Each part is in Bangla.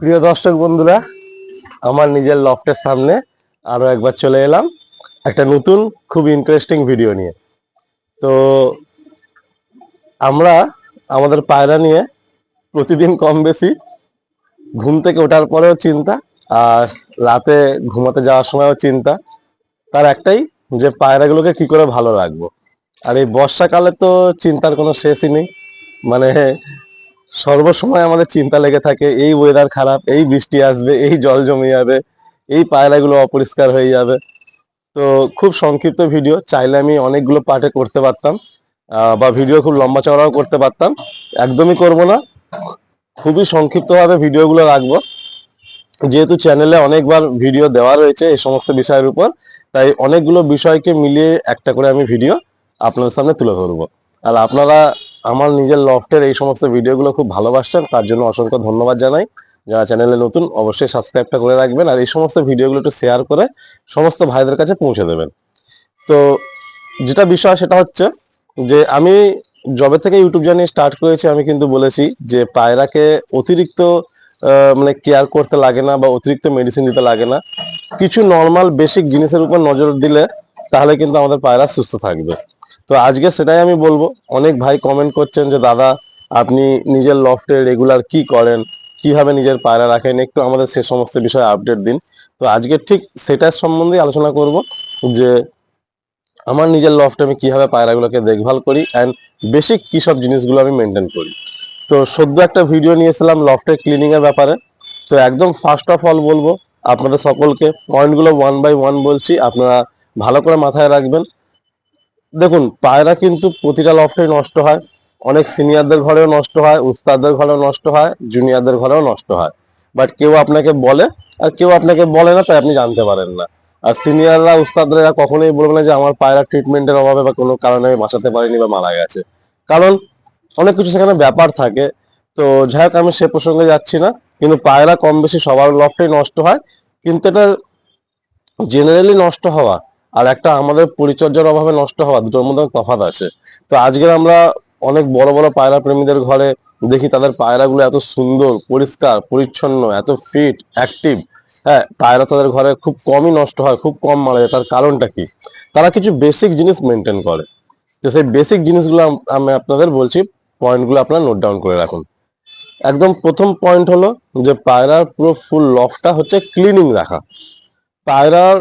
প্রিয় দর্শক বন্ধুরা, আমার নিজের লফটের সামনে আরও একবার চলে এলাম একটা নতুন, খুব ইন্টারেস্টিং ভিডিও নিয়ে। তো আমরা আমাদের পায়রা নিয়ে প্রতিদিন কম বেশি ঘুম থেকে ওঠার পরেও চিন্তা আর রাতে ঘুমাতে যাওয়ার সময়ও চিন্তা। তার একটাই যে পায়রাগুলোকে কি করে ভালো রাখব। আর এই বর্ষাকালে তো চিন্তার কোনো শেষই নেই। মানে সর্বসময় আমাদের চিন্তা লেগে থাকে, এই ওয়েদার খারাপ, এই বৃষ্টি আসবে, এই জল জমে যাবে, এই পায়রাগুলো অপরিষ্কার হয়ে যাবে। তো খুব সংক্ষিপ্ত ভিডিও চাইলে আমি অনেকগুলো পার্টে করতে পারতাম বা ভিডিও খুব লম্বা চওড়াও করতে পারতাম। একদমই করব না। খুবই সংক্ষিপ্তভাবে ভিডিওগুলো রাখব। যেহেতু চ্যানেলে অনেকবার ভিডিও দেওয়া রয়েছে এই সমস্ত বিষয়ের উপর, তাই অনেকগুলো বিষয়কে মিলিয়ে একটা করে আমি ভিডিও আপনাদের সামনে তুলে ধরবো। আর আপনারা আমার নিজের লফটের এই সমস্ত ভিডিওগুলো খুব ভালোবাসছেন, তার জন্য অসংখ্য ধন্যবাদ জানাই। যারা চ্যানেলে নতুন, অবশ্যই সাবস্ক্রাইবটা করে রাখবেন আর এই সমস্ত ভিডিওগুলো একটু শেয়ার করে সমস্ত ভাইদের কাছে পৌঁছে দেবেন। তো যেটা বিষয় সেটা হচ্ছে যে আমি জবে থেকে ইউটিউব জার্নি স্টার্ট করেছি, আমি কিন্তু বলেছি যে পায়রাকে অতিরিক্ত মানে কেয়ার করতে লাগে না বা অতিরিক্ত মেডিসিন দিতে লাগে না। কিছু নর্মাল বেসিক জিনিসের উপর নজর দিলে তাহলে কিন্তু আমাদের পায়রা সুস্থ থাকবে। তো আজকে সেটাই আমি বলব। অনেক ভাই কমেন্ট করছেন যে, দাদা, আপনি নিজের লফটে রেগুলার কি করেন? কীভাবে নিজের পায়রা রাখেন? একটু আমাদের সে সমস্ত বিষয়ে আপডেট দিন। তো আজকে ঠিক সেটার সম্বন্ধে আলোচনা করব যে, আমার নিজের লফটে আমি কীভাবে পায়রাগুলোকে দেখভাল করি অ্যান্ড বেসিক কি সব জিনিসগুলো আমি মেনটেন করি? তো সদ্য একটা ভিডিও নিয়েছিলাম লফটের ক্লিনিং এর ব্যাপারে। তো একদম ফার্স্ট অফ অল বলব, আপনাদের সকলকে পয়েন্টগুলো ওয়ান বাই ওয়ান বলছি। আপনারা ভালো করে মাথায় রাখবেন। দেখুন, পায়রা কিন্তু প্রতিটা লফটে নষ্ট হয়। অনেক সিনিয়রদের ঘরেও নষ্ট হয়, উস্তাদদের ঘরেও নষ্ট হয়, জুনিয়রদের ঘরেও নষ্ট হয়। বাট কেউ আপনাকে বলে, আর কেউ আপনাকে বলে না, তাই আপনি জানতে পারেন না। আর সিনিয়ররা, উস্তাদরা কখনোই বলবে না যে আমার পায়রা ট্রিটমেন্টের অভাবে বা কোনো কারণে আমি বাঁচাতে পারিনি বা মারা গেছে। কারণ অনেক কিছু সেখানে ব্যাপার থাকে। তো যাই হোক, আমি সে প্রসঙ্গে যাচ্ছি না। কিন্তু পায়রা কম বেশি সবার লফটেই নষ্ট হয়। কিন্তু এটা জেনারেলি নষ্ট হওয়া আর একটা আমাদের পরিচর্যার অভাবে নষ্ট হওয়া, দুটোর মধ্যে তফাৎ আছে। তো আজকে আমরা অনেক বড় বড় পায়রা প্রেমীদের ঘরে দেখি, তাদের পায়রাগুলো এত সুন্দর, পরিষ্কার, পরিচ্ছন্ন, এত ফিট অ্যাক্টিভ হ্যাঁ পায়রা তাদের ঘরে খুব কমই নষ্ট হয়, খুব কম মারা যায়। তার কারণটা কি? তারা কিছু বেসিক জিনিস মেনটেন করে। তো সেই বেসিক জিনিসগুলো আমি আপনাদের বলছি পয়েন্টগুলো আপনারা নোট ডাউন করে রাখুন। একদম প্রথম পয়েন্ট হলো যে পায়রার পুরো ফুল লফটা হচ্ছে ক্লিনিং রাখা। পায়রার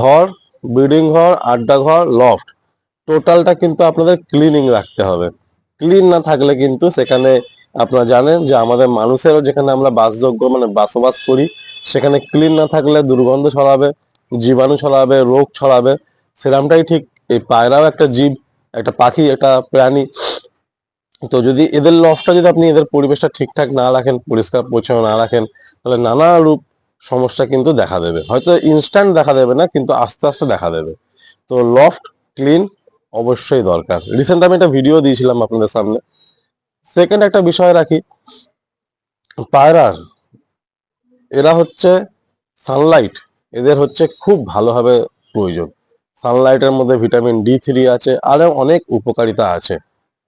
ঘর ব্রিডিং ঘর, আড্ডা ঘর লফট টোটালটা কিন্তু আপনাদের ক্লিনিং রাখতে হবে। ক্লিন না থাকলে কিন্তু সেখানে আপনারা জানেন যে আমাদের মানুষেরও যেখানে আমরা বাসযোগ্য মানে বাসবাস করি, সেখানে ক্লিন না থাকলে দুর্গন্ধ ছড়াবে, জীবাণু ছড়াবে, রোগ ছড়াবে। সেরামটাই ঠিক, এই পায়রাও একটা জীব, একটা পাখি, একটা প্রাণী। তো যদি এদের লফটা যদি আপনি এদের পরিবেশটা ঠিকঠাক না রাখেন, পরিষ্কার পরিচ্ছন্ন না রাখেন, তাহলে নানা রূপ সমস্যা কিন্তু দেখা দেবে। হয়তো ইনস্ট্যান্ট দেখা দেবে না, কিন্তু আস্তে আস্তে দেখা দেবে। তো লফট ক্লিন অবশ্যই দরকার। রিসেন্ট আমি একটা ভিডিও দিয়েছিলাম আপনাদের সামনে। সেকেন্ড একটা বিষয় রাখি। পায়রার এরা হচ্ছে সানলাইট এদের হচ্ছে খুব ভালোভাবে প্রয়োজন। সানলাইটের মধ্যে ভিটামিন ডি থ্রি আছে, আরও অনেক উপকারিতা আছে।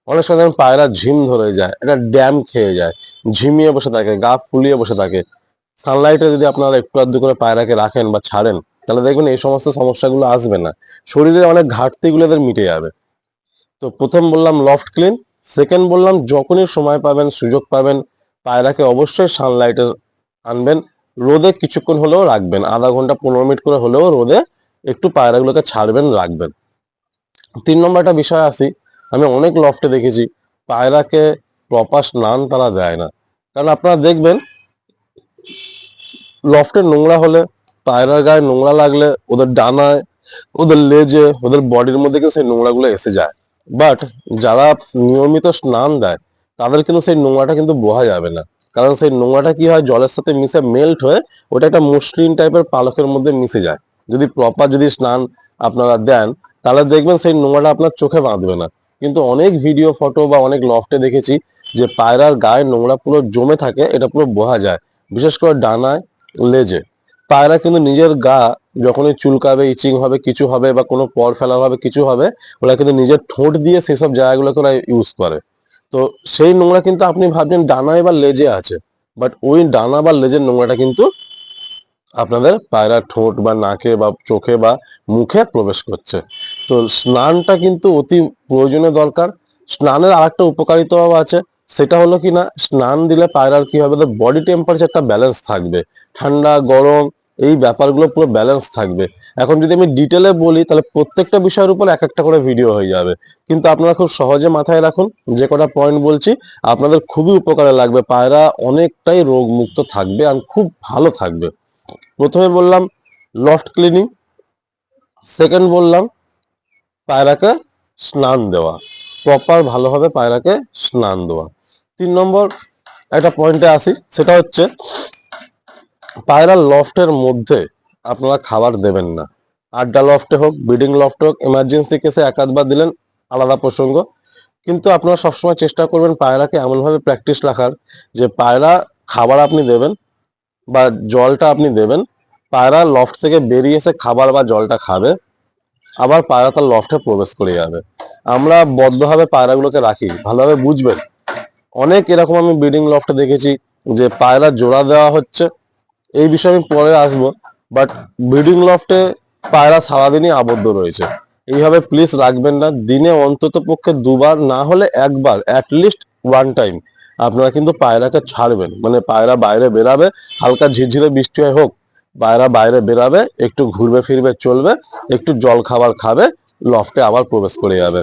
অনেক সময় পায়রা ঝিম ধরে যায় এটা ড্যাম খেয়ে যায়, ঝিমিয়ে বসে থাকে, গা ফুলিয়ে বসে থাকে। সানলাইটে যদি আপনারা একটু আধটু করে পায়রাকে রাখেন বা ছাড়েন, তাহলে দেখবেন এই সমস্ত সমস্যাগুলো আসবে না। শরীরে অনেক ঘাটতিগুলো এদের মিটে যাবে। তো প্রথম বললাম লফট ক্লিন সেকেন্ড বললাম যখনই সময় পাবেন, সুযোগ পাবেন, পায়রাকে অবশ্যই সানলাইটে আনবেন, রোদে কিছুক্ষণ হলেও রাখবেন, আধা ঘণ্টা পনেরো মিনিট করে হলেও রোদে একটু পায়রাগুলোকে ছাড়বেন, রাখবেন। তিন নম্বর একটা বিষয় আসি, আমি অনেক লফটে দেখেছি, পায়রাকে প্রপার স্নান তারা দেয় না। কারণ আপনারা দেখবেন লফটে নোংরা হলে, পায়রার গায়ে নোংরা লাগলে, ওদের ডানায়, ওদের লেজে, ওদের বডির মধ্যে কিন্তু সেই নোংরাগুলো এসে যায়। বাট যারা নিয়মিত স্নান দেয়, তাদের কিন্তু সেই নোংরাটা কিন্তু বোঝা যাবে না। কারণ সেই নোংরাটা কি হয়? জলের সাথে মিশে মেল্ট হয়ে, ওটা একটা মসৃণ টাইপের পালকের মধ্যে মিশে যায়। যদি প্রপার যদি স্নান আপনারা দেন, তাহলে দেখবেন সেই নোংরাটা আপনার চোখে বাঁধবে না। কিন্তু অনেক ভিডিও ফটো বা অনেক লফটে দেখেছি যে পায়রার গায়ে নোংরা পুরো জমে থাকে, এটা পুরো বোঝা যায়। বিশেষ করে ডানায় লেজে। পায়রা কিন্তু নিজের গা যখনই চুলকাবে, ইচিং হবে, কিছু হবে বা কোনো পর ফেলা হবে, কিছু হবে, ওরা কিন্তু নিজের ঠোঁট দিয়ে সেসব জায়গাগুলোকে ওরা ইউজ করে। তো সেই নোংরা কিন্তু আপনি ভাবছেন ডানায় বা লেজে আছে বাট ওই ডানা বা লেজের নোংরাটা কিন্তু আপনাদের পায়রা ঠোঁট বা নাকে বা চোখে বা মুখে প্রবেশ করছে। তো স্নানটা কিন্তু অতি প্রয়োজনীয় দরকার। স্নানের আরেকটা উপকারিতাও আছে সেটা হলো কি না স্নান দিলে পায়রার কি হবে? বডি টেম্পারেচারটা ব্যালেন্স থাকবে। ঠান্ডা, গরম, এই ব্যাপারগুলো পুরো ব্যালেন্স থাকবে। এখন যদি আমি ডিটেলে বলি, তাহলে প্রত্যেকটা বিষয়ের উপর এক একটা করে ভিডিও হয়ে যাবে। কিন্তু আপনারা খুব সহজে মাথায় রাখুন, যে কটা পয়েন্ট বলছি, আপনাদের খুবই উপকারে লাগবে। পায়রা অনেকটাই রোগ মুক্ত থাকবে আর খুব ভালো থাকবে। প্রথমে বললাম লফট ক্লিনিং সেকেন্ড বললাম, পায়রাকে স্নান দেওয়া। প্রপার ভালোভাবে পায়রাকে স্নান দেওয়া। তিন নম্বর, একটা পয়েন্টে আসি, সেটা হচ্ছে পায়রা লফটের মধ্যে আপনারা খাবার দেবেন না। আড্ডা লফটে হোক, ব্রিডিং লফটে হোক এমার্জেন্সি কেসে একাধবার দিলেন, আলাদা প্রসঙ্গ। কিন্তু আপনারা সবসময় চেষ্টা করবেন পায়রাকে এমনভাবে প্র্যাকটিস রাখার যে পায়রা খাবার আপনি দেবেন বা জলটা আপনি দেবেন, পায়রা লফট থেকে বেরিয়ে এসে খাবার বা জলটা খাবে, আবার পায়রা তার লফটে প্রবেশ করে যাবে। আমরা বদ্ধভাবে পায়রাগুলোকে রাখি, ভালোভাবে বুঝবেন। অনেক এরকম আমি ব্রিডিং লফটে দেখেছি যে পায়রা জোড়া দেওয়া হচ্ছে। এই বিষয়ে আমি পরে আসব বাট ব্রিডিং লফটে পায়রা সারাদিনই আবদ্ধ রয়েছে। এইভাবে প্লিজ রাখবেন না, দিনে অন্তত পক্ষে দুবার, না হলে একবার লিস্ট ওয়ান টাইম আপনারা কিন্তু পায়রাকে ছাড়বেন মানে পায়রা বাইরে বেরাবে, হালকা ঝিরঝিরে বৃষ্টি হয় হোক, পায়রা বাইরে বেরাবে, একটু ঘুরবে ফিরবে, চলবে, একটু জল খাবার খাবে লফটে আবার প্রবেশ করে যাবে।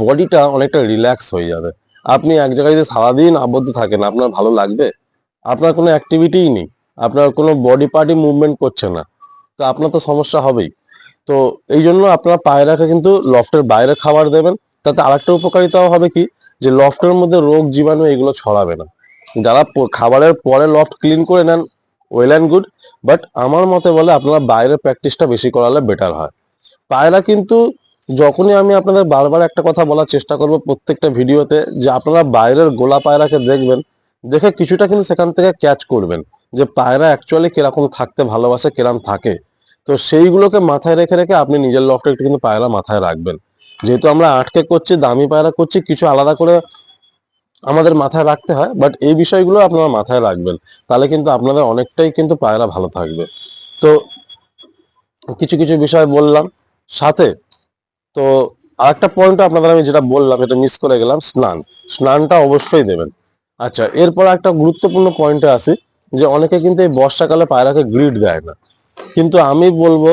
বডিটা অনেকটা রিল্যাক্স হয়ে যাবে। আপনি এক জায়গায় যদি সারাদিন আবদ্ধ থাকেন, আপনার ভালো লাগবে? আপনার কোনো অ্যাক্টিভিটিই নেই। আপনার কোনো বডি পার্টি মুভমেন্ট করছে না। তো আপনার তো সমস্যা হবেই। তো এই জন্য আপনারা পায়রাকে কিন্তু লফটের বাইরে খাবার দেবেন। তাতে আরেকটা উপকারিতাও হবে কি? যে লফটের মধ্যে রোগ জীবাণু এগুলো ছড়াবে না। যারা খাবারের পরে লফট ক্লিন করে নেন ওয়েল অ্যান্ড গুড বাট আমার মতে বলে আপনারা বাইরে প্র্যাকটিসটা বেশি করালে বেটার হয়। পায়রা কিন্তু যখনই আমি আপনাদের বারবার একটা কথা বলার চেষ্টা করব প্রত্যেকটা ভিডিওতে, যে আপনারা বাইরের গোলা পায়রাকে দেখবেন, দেখে কিছুটা কিন্তু সেখান থেকে ক্যাচ করবেন যে পায়রা অ্যাকচুয়ালি কীরকম থাকতে ভালোবাসে কীরকম থাকে। তো সেইগুলোকে মাথায় রেখে রেখে আপনি নিজের লকটা একটু কিন্তু পায়রা মাথায় রাখবেন। যেহেতু আমরা আটকে করছি, দামি পায়রা করছি, কিছু আলাদা করে আমাদের মাথায় রাখতে হয় বাট এই বিষয়গুলো আপনারা মাথায় রাখবেন। তাহলে কিন্তু আপনাদের অনেকটাই কিন্তু পায়রা ভালো থাকবে। তো কিছু কিছু বিষয় বললাম। সাথে। তো আরেকটা পয়েন্ট আপনাদের আমি যেটা বললাম, এটা মিস করে গেলাম, স্নান। স্নানটা অবশ্যই দেবেন। আচ্ছা এরপর একটা গুরুত্বপূর্ণ পয়েন্টে আসি, যে অনেকে কিন্তু এই বর্ষাকালে পায়রাকে গ্রিড দেয় না। কিন্তু আমি বলব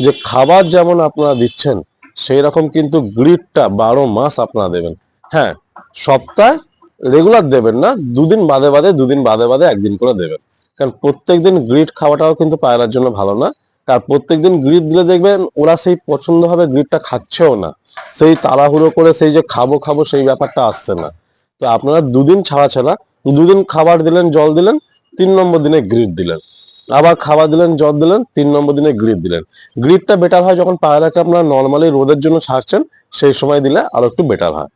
যে খাবার যেমন আপনারা দিচ্ছেন, সেই রকম কিন্তু গ্রিডটা বারো মাস আপনারা দেবেন। হ্যাঁ সপ্তাহে রেগুলার দেবেন না, দুদিন বাদে বাদে, দুদিন বাদে বাদে একদিন করে দেবেন। কারণ প্রত্যেকদিন গ্রিড খাওয়াটাও কিন্তু পায়রার জন্য ভালো না। আর প্রত্যেকদিন গ্রিপ দিলে দেখবেন ওরা সেই পছন্দ হবে গ্রিডটা খাচ্ছেও না। সেই তাড়াহুড়ো করে সেই যে খাব খাব সেই ব্যাপারটা আসছে না। তো আপনারা দুদিন ছাড়া ছাড়া দুদিন খাবার দিলেন, জল দিলেন, তিন নম্বর দিনে গ্রিপ দিলেন। আবার খাবার দিলেন, জল দিলেন, তিন নম্বর দিনে গ্রিপ দিলেন। গ্রিপটা বেটার হয় যখন পায়রাকে আপনারা নর্মালি রোদের জন্য ছাড়ছেন, সেই সময় দিলে আরও একটু বেটার হয়।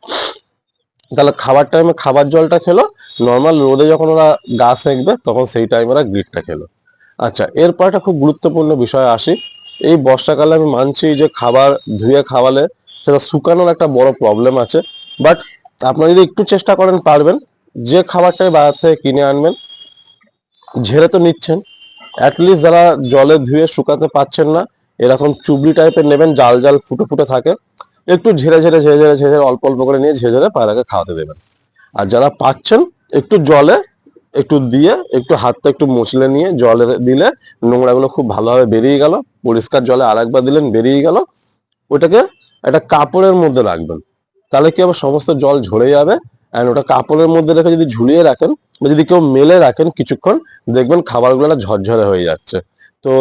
তাহলে খাবার টাইমে খাবার জলটা খেলো নর্মাল রোদে যখন ওরা গা সেঁকবে, তখন সেই টাইমে ওরা গ্রিপটা খেলো। আচ্ছা এরপর একটা খুব গুরুত্বপূর্ণ বিষয় আসি। এই বর্ষাকালে আমি মানছি যে খাবার, ধুয়ে খাওয়ালে সেটা শুকানোর একটা বড় প্রবলেম আছে। বাট আপনারা যদি একটু চেষ্টা করেন, পারবেন। যে খাবারটাই বাজার থেকে কিনে আনবেন, ঝেড়ে তো নিচ্ছেন। অ্যাটলিস্ট যারা জলে ধুয়ে শুকাতে পাচ্ছেন না, এরকম চুবড়ি টাইপের নেবেন, জাল জাল ফুটে ফুটে থাকে, একটু ঝেড়ে ঝেড়ে ঝেড়ে ঝেড়ে ঝেড়ে, অল্প অল্প করে নিয়ে ঝেড়ে ঝেড়ে পায়রাকে খাওয়াতে দেবেন। আর যারা পাচ্ছেন, একটু জলে একটু দিয়ে, একটু হাতটা একটু মুছলে নিয়ে জলে দিলে নোংরাগুলো খুব ভালোভাবে বেরিয়ে গেল। পরিষ্কার জলে আরেকবার দিলেন, বেরিয়ে গেল। ওটাকে একটা কাপড়ের মধ্যে রাখবেন। তাহলে কি হবে? সমস্ত জল ঝরে যাবে। অ্যান্ড ওটা কাপড়ের মধ্যে রেখে যদি ঝুলিয়ে রাখেন বা যদি কেউ মেলে রাখেন কিছুক্ষণ, দেখবেন খাবারগুলো না ঝরঝরে হয়ে যাচ্ছে। তো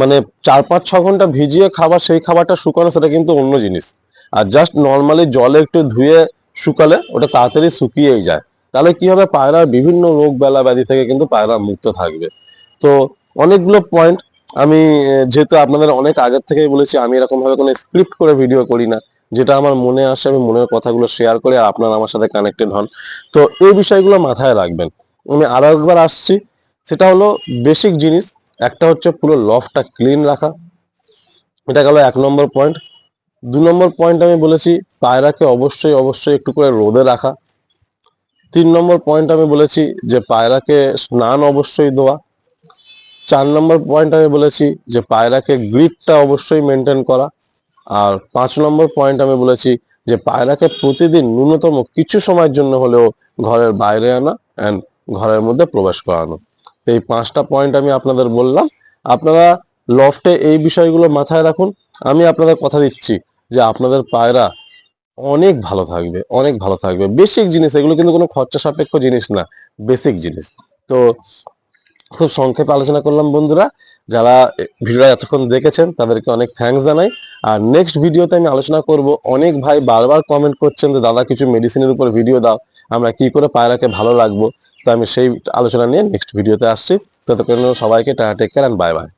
মানে চার পাঁচ ছ ঘণ্টা ভিজিয়ে খাবার, সেই খাবারটা শুকানো সেটা কিন্তু অন্য জিনিস। আর জাস্ট নর্মালি জলে একটু ধুয়ে শুকালে ওটা তাড়াতাড়ি শুকিয়েই যায়। তাহলে কি হবে? পায়রার বিভিন্ন রোগ বেলা ব্যাধি থেকে কিন্তু পায়রা মুক্ত থাকবে। তো অনেকগুলো পয়েন্ট আমি যেহেতু আপনাদের অনেক আগের থেকেই বলেছি, আমি এরকম ভাবে কোনো স্ক্রিপ্ট করে ভিডিও করি না। যেটা আমার মনে আসে, আমি মনের কথাগুলো শেয়ার করি, আর আপনারা আমার সাথে কানেক্টেড হন। তো এই বিষয়গুলো মাথায় রাখবেন। আমি আরও একবার আসছি। সেটা হলো বেসিক জিনিস, একটা হচ্ছে পুরো লফটা ক্লিন রাখা। এটা গেল এক নম্বর পয়েন্ট দু নম্বর পয়েন্ট আমি বলেছি, পায়রাকে অবশ্যই অবশ্যই একটু করে রোদে রাখা। তিন নম্বর পয়েন্ট আমি বলেছি যে পায়রাকে স্নান অবশ্যই দেওয়া। চার নম্বর পয়েন্ট আমি বলেছি যে পায়রাকে গ্রিপটা অবশ্যই মেনটেন করা। আর পাঁচ নম্বর পয়েন্ট আমি বলেছি যে পায়রাকে প্রতিদিন ন্যূনতম কিছু সময়ের জন্য হলেও ঘরের বাইরে আনা অ্যান্ড ঘরের মধ্যে প্রবেশ করানো। তো এই পাঁচটা পয়েন্ট আমি আপনাদের বললাম। আপনারা লফটে এই বিষয়গুলো মাথায় রাখুন। আমি আপনাদের কথা দিচ্ছি যে আপনাদের পায়রা অনেক ভালো থাকবে, অনেক ভালো থাকবে। বেসিক জিনিস, এগুলো কিন্তু কোনো খরচা সাপেক্ষ জিনিস না বেসিক জিনিস। তো খুব সংক্ষেপে আলোচনা করলাম বন্ধুরা, যারা ভিডিওটা এতক্ষণ দেখেছেন, তাদেরকে অনেক থ্যাঙ্কস জানাই। আর নেক্সট ভিডিওতে আমি আলোচনা করব, অনেক ভাই বারবার কমেন্ট করছেন যে, দাদা, কিছু মেডিসিনের উপর ভিডিও দাও, আমরা কি করে পায়রাকে ভালো রাখব? তো আমি সেই আলোচনা নিয়ে নেক্সট ভিডিওতে আসছি। ততক্ষণ সবাইকে tata take care bye bye